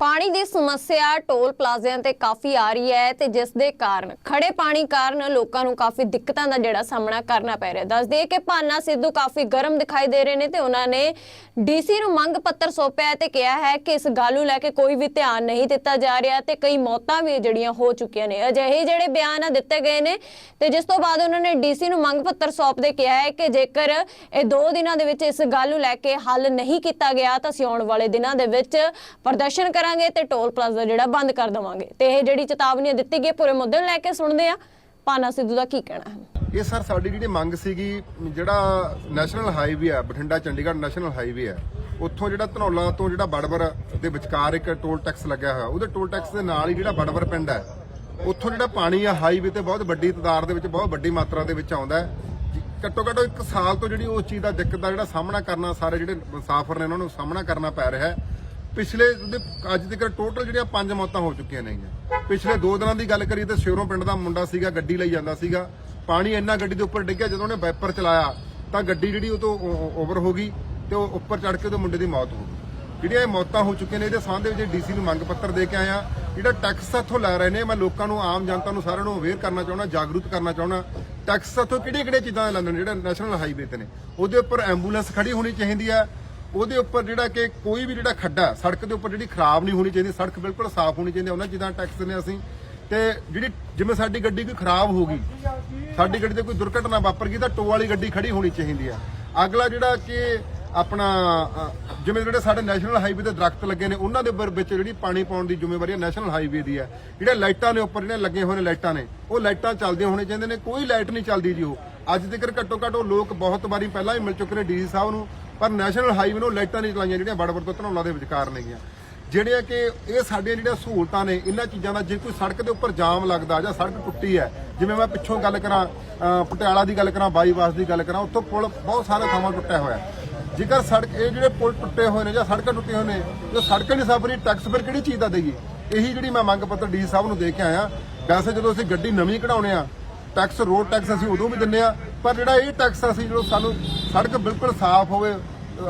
ਪਾਣੀ ਦੀ ਸਮੱਸਿਆ ਟੋਲ ਪਲਾਜ਼ਿਆਂ ਤੇ ਕਾਫੀ ਆ ਰਹੀ ਹੈ ਤੇ ਜਿਸ ਦੇ ਕਾਰਨ ਖੜੇ ਪਾਣੀ ਕਾਰਨ ਲੋਕਾਂ ਨੂੰ ਕਾਫੀ ਦਿੱਕਤਾਂ ਦਾ ਜਿਹੜਾ ਸਾਹਮਣਾ ਕਰਨਾ ਪੈ ਰਿਹਾ। ਦੱਸ ਦਈਏ ਕਿ ਭਾਨਾ ਸਿੱਧੂ ਕਾਫੀ ਗਰਮ ਦਿਖਾਈ ਦੇ ਰਹੇ ਨੇ ਤੇ ਉਹਨਾਂ ਨੇ ਡੀਸੀ ਨੂੰ ਮੰਗ ਪੱਤਰ ਸੌਂਪਿਆ ਤੇ ਕਿਹਾ ਹੈ ਕਿ ਇਸ ਗੱਲ ਨੂੰ ਲੈ ਕੇ ਕੋਈ ਵੀ ਧਿਆਨ ਨਹੀਂ ਦਿੱਤਾ ਜਾ ਰਿਹਾ ਤੇ ਕਈ ਮੌਤਾਂ ਵੀ ਜਿਹੜੀਆਂ ਹੋ ਚੁੱਕੀਆਂ ਨੇ। ਅਜਿਹੇ ਜਿਹੜੇ ਬਿਆਨ ਆ ਦਿੱਤੇ ਗਏ ਨੇ ਤੇ ਜਿਸ ਤੋਂ ਬਾਅਦ ਉਹਨਾਂ ਨੇ ਡੀਸੀ ਨੂੰ ਮੰਗ ਪੱਤਰ ਸੌਂਪਦੇ ਕਿਹਾ ਹੈ ਕਿ ਜੇਕਰ ਇਹ ਦੋ ਦਿਨਾਂ ਦੇ ਵਿੱਚ ਇਸ ਗੱਲ ਨੂੰ ਲੈ ਕੇ ਹੱਲ ਨਹੀਂ ਕੀਤਾ ਗਿਆ ਤਾਂ ਅਸੀਂ ਆਉਣ ਵਾਲੇ ਦਿਨਾਂ ਦੇ ਵਿੱਚ ਪ੍ਰਦਰਸ਼ਨ ਕਰਾਂਗੇ ਤੇ ਟੋਲ ਪਲਾਜ਼ਾ ਜਿਹੜਾ ਬੰਦ ਕਰ ਦੇਵਾਂਗੇ। ਤੇ ਇਹ ਜਿਹੜੀ ਚੇਤਾਵਨੀ ਦਿੱਤੀ ਗਈ ਪੂਰੇ ਮੁੱਦੇ ਨੂੰ ਲੈ ਕੇ ਸੁਣਦੇ ਆ। ਪਾਨਾ ਸਿੱਧੂ ਦਾ ਕੀ ਕਹਿਣਾ ਹੈ? ਇਹ ਸਰ, ਸਾਡੀ ਜਿਹੜੀ ਮੰਗ ਸੀਗੀ, ਜਿਹੜਾ ਨੈਸ਼ਨਲ ਹਾਈਵੇ ਆ, ਬਠਿੰਡਾ ਚੰਡੀਗੜ੍ਹ ਨੈਸ਼ਨਲ ਹਾਈਵੇ ਆ, ਉੱਥੋਂ ਜਿਹੜਾ ਧਨੌਲਾ ਤੋਂ ਜਿਹੜਾ ਬੜਬਰ ਦੇ ਵਿਚਕਾਰ ਇੱਕ ਟੋਲ ਟੈਕਸ ਲੱਗਿਆ ਹੋਇਆ, ਉਹਦੇ ਟੋਲ ਟੈਕਸ ਦੇ ਨਾਲ ਹੀ ਜਿਹੜਾ ਬੜਬਰ ਪਿੰਡ ਹੈ, ਉੱਥੋਂ ਜਿਹੜਾ ਪਾਣੀ ਆ, ਹਾਈਵੇ ਤੇ ਬਹੁਤ ਵੱਡੀ ਤਾਦਾਦ ਦੇ ਵਿੱਚ, ਬਹੁਤ ਵੱਡੀ ਮਾਤਰਾ ਦੇ ਵਿੱਚ ਆਉਂਦਾ ਹੈ। ਘੱਟੋ ਘੱਟ ਇੱਕ ਸਾਲ ਤੋਂ ਜਿਹੜੀ ਉਸ ਚੀਜ਼ ਦਾ ਦਿੱਕਤ ਦਾ ਜਿਹੜਾ ਸਾਹਮਣਾ ਕਰਨਾ, ਸਾਰੇ ਜਿਹੜੇ ਮੁਸਾਫਰ ਨੇ, ਉਹਨਾਂ ਨੂੰ ਸਾਹਮਣਾ ਕਰਨਾ ਪੈ ਰਿਹਾ ਹੈ। ਪਿਛਲੇ ਉਹਦੇ ਅੱਜ ਤੱਕ ਟੋਟਲ ਜਿਹੜੀਆਂ ਪੰਜ ਮੌਤਾਂ ਹੋ ਚੁੱਕੀਆਂ ਨੇਗੀਆਂ ਪਿਛਲੇ 2 ਦਿਨਾਂ ਦੀ ਗੱਲ ਕਰੀਏ ਤੇ ਸ਼ੇਰੋਂ ਪਿੰਡ ਦਾ ਮੁੰਡਾ ਸੀਗਾ, ਗੱਡੀ ਲਈ ਜਾਂਦਾ ਸੀਗਾ। ਪਾਣੀ ਇੰਨਾ ਗੱਡੀ ਦੇ ਉੱਪਰ ਡਿੱਗਿਆ, ਜਦੋਂ ਉਹਨੇ ਵਾਈਪਰ ਚਲਾਇਆ, ਤਾਂ ਗੱਡੀ ਜਿਹੜੀ ਉਹ ਤੋਂ ਓਵਰ ਹੋ ਗਈ ਤੇ ਉਹ ਉੱਪਰ ਚੜ ਕੇ ਉਹਦੇ ਮੁੰਡੇ ਦੀ ਮੌਤ ਹੋ ਗਈ। ਜਿਹੜੀਆਂ ਇਹ ਮੌਤਾਂ ਹੋ ਚੁੱਕੀਆਂ ਨੇ, ਇਹਦੇ ਸੰਬੰਧ ਵਿੱਚ ਡੀਸੀ ਨੂੰ ਮੰਗ ਪੱਤਰ ਦੇ ਕੇ ਆਇਆ। ਜਿਹੜਾ ਟੈਕਸ ਇੱਥੋਂ ਲੈ ਰਹੇ ਨੇ, ਮੈਂ ਲੋਕਾਂ ਨੂੰ, ਆਮ ਜਨਤਾ ਨੂੰ ਸਾਰਿਆਂ ਨੂੰ ਅਵੇਅਰ ਕਰਨਾ ਚਾਹੁੰਦਾ, ਜਾਗਰੂਕ ਕਰਨਾ ਚਾਹੁੰਦਾ, ਟੈਕਸ ਇੱਥੋਂ ਕਿਹੜੀਆਂ ਕਿਹੜੀਆਂ ਚੀਜ਼ਾਂ ਦੇ ਲੈਂਦੇ ਨੇ, ਜਿਹੜਾ ਨੈਸ਼ਨਲ ਹਾਈਵੇ ਤੇ ਨੇ, ਉਹਦੇ ਉੱਪਰ ਐਂਬੂਲੈਂਸ ਖੜੀ ਹੋਣੀ ਚਾਹੀਦੀ ਹੈ। ਉਹਦੇ ਉੱਪਰ ਜਿਹੜਾ ਕਿ ਕੋਈ ਵੀ ਜਿਹੜਾ ਖੱਡਾ ਸੜਕ ਦੇ ਉੱਪਰ ਜਿਹੜੀ ਖਰਾਬ ਨਹੀਂ ਹੋਣੀ ਚਾਹੀਦੀ, ਸੜਕ ਬਿਲਕੁਲ ਸਾਫ਼ ਹੋਣੀ ਚਾਹੀਦੀ ਉਹਨਾਂ ਚੀਜ਼ਾਂ ਟੈਕਸ ਨੇ ਅਸੀਂ, ਤੇ ਜਿਹੜੀ ਜਿਵੇਂ ਸਾਡੀ ਗੱਡੀ ਕੋਈ ਖਰਾਬ ਹੋ ਗਈ, ਸਾਡੀ ਗੱਡੀ ਤੇ ਕੋਈ ਦੁਰਘਟਨਾ ਵਾਪਰ ਗਈ, ਤਾਂ ਟੋ ਵਾਲੀ ਗੱਡੀ ਖੜੀ ਹੋਣੀ ਚਾਹੀਦੀ ਆ ਅਗਲਾ ਜਿਹੜਾ ਕਿ ਆਪਣਾ ਜਿਵੇਂ ਜਿਹੜੇ ਸਾਡੇ ਨੈਸ਼ਨਲ ਹਾਈਵੇ ਤੇ ਦਰਖਤ ਲੱਗੇ ਨੇ, ਉਹਨਾਂ ਦੇ ਵਿੱਚ ਜਿਹੜੀ ਪਾਣੀ ਪਾਉਣ ਦੀ ਜ਼ਿੰਮੇਵਾਰੀ ਹੈ ਨੈਸ਼ਨਲ ਹਾਈਵੇ ਦੀ ਹੈ। ਜਿਹੜੇ ਲਾਈਟਾਂ ਨੇ ਉੱਪਰ ਜਿਹੜੇ ਲੱਗੇ ਹੋਏ ਨੇ ਲਾਈਟਾਂ ਨੇ, ਉਹ ਲਾਈਟਾਂ ਚੱਲਦੀਆਂ ਹੋਣੇ ਚਾਹੀਦੇ ਨੇ, ਕੋਈ ਲਾਈਟ ਨਹੀਂ ਚੱਲਦੀ ਜੀ ਉਹ। ਅੱਜ ਤੱਕ ਘੱਟੋ ਘੱਟ ਉਹ ਲੋਕ ਬਹੁਤ ਵਾਰੀ ਪਹਿਲਾਂ ਹੀ ਮਿਲ ਚੁੱਕੇ ਨੇ ਡੀਸੀ ਸਾਹਿਬ ਨੂੰ ਪਰ ਨੈਸ਼ਨਲ ਹਾਈਵੇ ਨੂੰ ਲਾਈਟਾਂ ਨਹੀਂ ਚਲਾਈਆਂ ਜਿਹੜੀਆਂ ਬੜਬੜ ਤੋਂ ਧਨੌਲਾ ਦੇ ਵਿਚਕਾਰ ਨੇਗੀਆਂ ਜਿਹੜੀਆਂ ਕਿ ਇਹ ਸਾਡੀਆਂ ਜਿਹੜੀਆਂ ਸਹੂਲਤਾਂ ਨੇ, ਇਹਨਾਂ ਚੀਜ਼ਾਂ ਦਾ ਜੇ ਕੋਈ ਸੜਕ ਦੇ ਉੱਪਰ ਜਾਮ ਲੱਗਦਾ ਜਾਂ ਸੜਕ ਟੁੱਟੀ ਹੈ, ਜਿਵੇਂ ਮੈਂ ਪਿੱਛੋਂ ਗੱਲ ਕਰਾਂ ਪਟਿਆਲਾ ਦੀ ਗੱਲ ਕਰਾਂ, ਬਾਈਪਾਸ ਦੀ ਗੱਲ ਕਰਾਂ, ਉੱਥੋਂ ਪੁਲ ਬਹੁਤ ਸਾਰੇ ਥਾਵਾਂ ਟੁੱਟਿਆ ਹੋਇਆ। ਜੇਕਰ ਸੜਕ, ਇਹ ਜਿਹੜੇ ਪੁਲ ਟੁੱਟੇ ਹੋਏ ਨੇ ਜਾਂ ਸੜਕਾਂ ਟੁੱਟੀਆਂ ਹੋਏ ਨੇ, ਜੋ ਸੜਕ ਨਹੀਂ ਸਫ਼ਰੀ ਟੈਕਸ ਫਿਰ ਕਿਹੜੀ ਚੀਜ਼ ਦਾ ਦਈਏ? ਇਹੀ ਜਿਹੜੀ ਮੈਂ ਮੰਗ ਪੱਤਰ ਡੀ ਸਾਹਿਬ ਨੂੰ ਦੇ ਕੇ ਆਇਆ। ਵੈਸੇ ਜਦੋਂ ਅਸੀਂ ਗੱਡੀ ਨਵੀਂ ਕਢਾਉਣੇ ਆ ਟੈਕਸ ਰੋਡ ਟੈਕਸ ਅਸੀਂ ਉਦੋਂ ਵੀ ਦਿੰਨੇ ਆ ਪਰ ਜਿਹੜਾ ਇਹ ਟੈਕਸ ਅਸੀਂ ਜਦੋਂ ਸਾਨੂੰ ਸੜਕ ਬਿਲਕੁਲ ਸਾਫ਼ ਹੋਵੇ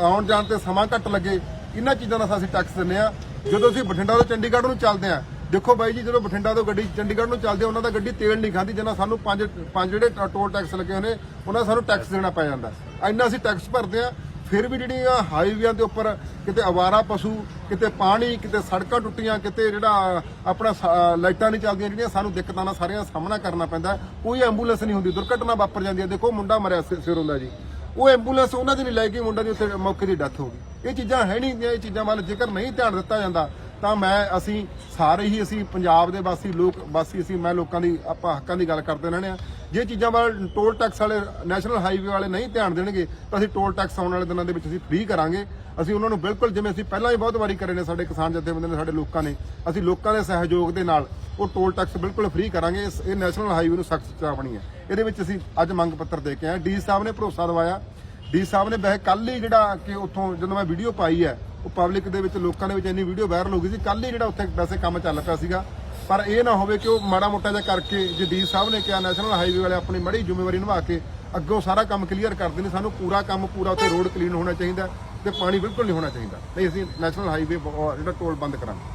ਆਉਣ ਜਾਣ ਤੇ ਸਮਾਂ ਘੱਟ ਲੱਗੇ ਇਹਨਾਂ ਚੀਜ਼ਾਂ ਦਾ ਅਸੀਂ ਟੈਕਸ ਦਿੰਨੇ ਆ ਜਦੋਂ ਅਸੀਂ ਬਠਿੰਡਾ ਤੋਂ ਚੰਡੀਗੜ੍ਹ ਨੂੰ ਚੱਲਦੇ ਆ ਦੇਖੋ ਬਾਈ ਜੀ ਜਦੋਂ ਬਠਿੰਡਾ ਤੋਂ ਗੱਡੀ ਚੰਡੀਗੜ੍ਹ ਨੂੰ ਚੱਲਦੇ ਆ, ਉਹਨਾਂ ਦਾ ਗੱਡੀ ਤੇਲ ਨਹੀਂ ਖਾਂਦੀ ਜਿੰਨਾ ਸਾਨੂੰ ਪੰਜ ਪੰਜ ਜਿਹੜੇ ਟੋਲ ਟੈਕਸ ਲੱਗੇ ਹੋਏ ਨੇ ਉਹਨਾਂ ਦਾ ਸਾਨੂੰ ਟੈਕਸ ਦੇਣਾ ਪੈ ਜਾਂਦਾ। ਇੰਨਾ ਅਸੀਂ ਟੈਕਸ ਭਰਦੇ ਆ ਫਿਰ ਵੀ ਜਿਹੜੀਆਂ ਹਾਈਵੇਆਂ ਦੇ ਉੱਪਰ ਕਿਤੇ ਅਵਾਰਾ ਪਸ਼ੂ, ਕਿਤੇ ਪਾਣੀ, ਕਿਤੇ ਸੜਕਾਂ ਟੁੱਟੀਆਂ, ਕਿਤੇ ਜਿਹੜਾ ਆਪਣਾ ਸ- ਲਾਈਟਾਂ ਨਹੀਂ ਚੱਲਦੀਆਂ ਜਿਹੜੀਆਂ, ਸਾਨੂੰ ਦਿੱਕਤਾਂ ਦਾ ਸਾਰਿਆਂ ਦਾ ਸਾਹਮਣਾ ਕਰਨਾ ਪੈਂਦਾ ਕੋਈ ਐਂਬੂਲੈਂਸ ਨਹੀਂ ਹੁੰਦੀ, ਦੁਰਘਟਨਾ ਵਾਪਰ ਜਾਂਦੀ ਹੈ। ਦੇਖੋ, ਮੁੰਡਾ ਮਰਿਆ ਸਿ- ਸਿਰ ਹੁੰਦਾ ਜੀ। ਉਹ ਐਂਬੂਲੈਂਸ ਉਹਨਾਂ ਦੀ ਨਹੀਂ ਲੈ ਕੇ ਮੁੰਡਾ ਦੀ ਉੱਥੇ ਮੌਕੇ ਦੀ ਡੈਥ ਹੋ ਗਈ। ਇਹ ਚੀਜ਼ਾਂ ਹੈ ਨਹੀਂ ਇਹ ਚੀਜ਼ਾਂ ਵੱਲ ਜੇਕਰ ਨਹੀਂ ਧਿਆਨ ਦਿੱਤਾ ਜਾਂਦਾ ਤਾਂ ਮੈਂ, ਅਸੀਂ ਸਾਰੇ ਹੀ ਅਸੀਂ ਪੰਜਾਬ ਦੇ ਵਾਸੀ ਲੋਕ, ਵਾਸੀ ਅਸੀਂ, ਮੈਂ ਲੋਕਾਂ ਦੀ, ਆਪਾਂ ਹੱਕਾਂ ਦੀ ਗੱਲ ਕਰਦੇ ਰਹਿੰਦੇ ਆ ਜੇ ਚੀਜ਼ਾਂ ਵੱਲ ਟੋਲ ਟੈਕਸ ਵਾਲੇ ਨੈਸ਼ਨਲ ਹਾਈਵੇ ਵਾਲੇ ਨਹੀਂ ਧਿਆਨ ਦੇਣਗੇ, ਤਾਂ ਅਸੀਂ ਟੋਲ ਟੈਕਸ ਆਉਣ ਵਾਲੇ ਦਿਨਾਂ ਦੇ ਵਿੱਚ ਅਸੀਂ ਫ੍ਰੀ ਕਰਾਂਗੇ। ਅਸੀਂ ਉਹਨਾਂ ਨੂੰ ਬਿਲਕੁਲ, ਜਿਵੇਂ ਅਸੀਂ ਪਹਿਲਾਂ ਹੀ ਬਹੁਤ ਵਾਰੀ ਕਰੇ ਨੇ ਸਾਡੇ ਕਿਸਾਨ ਜਥੇਬੰਦੀਆਂ ਨੇ, ਸਾਡੇ ਲੋਕਾਂ ਨੇ, ਅਸੀਂ ਲੋਕਾਂ ਦੇ ਸਹਿਯੋਗ ਦੇ ਨਾਲ ਉਹ ਟੋਲ ਟੈਕਸ ਬਿਲਕੁਲ ਫ੍ਰੀ ਕਰਾਂਗੇ। ਇਸ- ਇਹ ਨੈਸ਼ਨਲ ਹਾਈਵੇ ਨੂੰ ਸਖਤ ਚੇਤਾਵਨੀ ਹੈ। ਇਹਦੇ ਵਿੱਚ ਅਸੀਂ ਅੱਜ ਮੰਗ ਪੱਤਰ ਦੇ ਕੇ ਆਏ ਡੀ ਸਾਹਿਬ ਨੇ ਭਰੋਸਾ ਦਵਾਇਆ। ਡੀ ਸਾਹਿਬ ਨੇ ਬਹਿ ਕੱਲ ਹੀ ਜਿਹੜਾ ਕਿ ਉੱਥੋਂ ਜਦੋਂ ਮੈਂ ਵੀਡੀਓ ਪਾਈ ਹੈ ਉਹ ਪਬਲਿਕ ਦੇ ਵਿੱਚ ਲੋਕਾਂ ਦੇ ਵਿੱਚ ਇੰਨੀ ਵੀਡੀਓ ਵਾਇਰਲ ਹੋ ਗਈ ਸੀ। ਕੱਲ ਹੀ ਜਿਹੜਾ ਉੱਥੇ ਵੈਸੇ ਕੰਮ ਚੱਲ ਪਿਆ ਸੀਗਾ। ਪਰ ਇਹ ਨਾ ਹੋਵੇ ਕਿ ਉਹ ਮਾੜਾ ਮੋਟਾ ਜਿਹਾ ਕਰਕੇ ਜੇ ਡੀ ਸਾਹਿਬ ਨੇ ਕਿਹਾ ਨੈਸ਼ਨਲ ਹਾਈਵੇ ਵਾਲੇ ਆਪਣੀ ਮੜੀ ਜ਼ਿੰਮੇਵਾਰੀ ਨਿਭਾ ਕੇ ਅੱਗੋਂ ਸਾਰਾ ਕੰਮ ਕਲੀਅਰ ਕਰਦੇ ਨੇ ਸਾਨੂੰ ਪੂਰਾ ਕੰਮ, ਪੂਰਾ ਉੱਥੇ ਰੋਡ ਕਲੀਨ ਹੋਣਾ ਚਾਹੀਦਾ ਤੇ ਪਾਣੀ ਬਿਲਕੁਲ ਨਹੀਂ ਹੋਣਾ ਚਾਹੀਦਾ। ਨਹੀਂ, ਅਸੀਂ ਨੈਸ਼ਨਲ ਹਾਈਵੇ ਜਿਹੜਾ ਟੋਲ ਬੰਦ ਕਰਾਂਗੇ।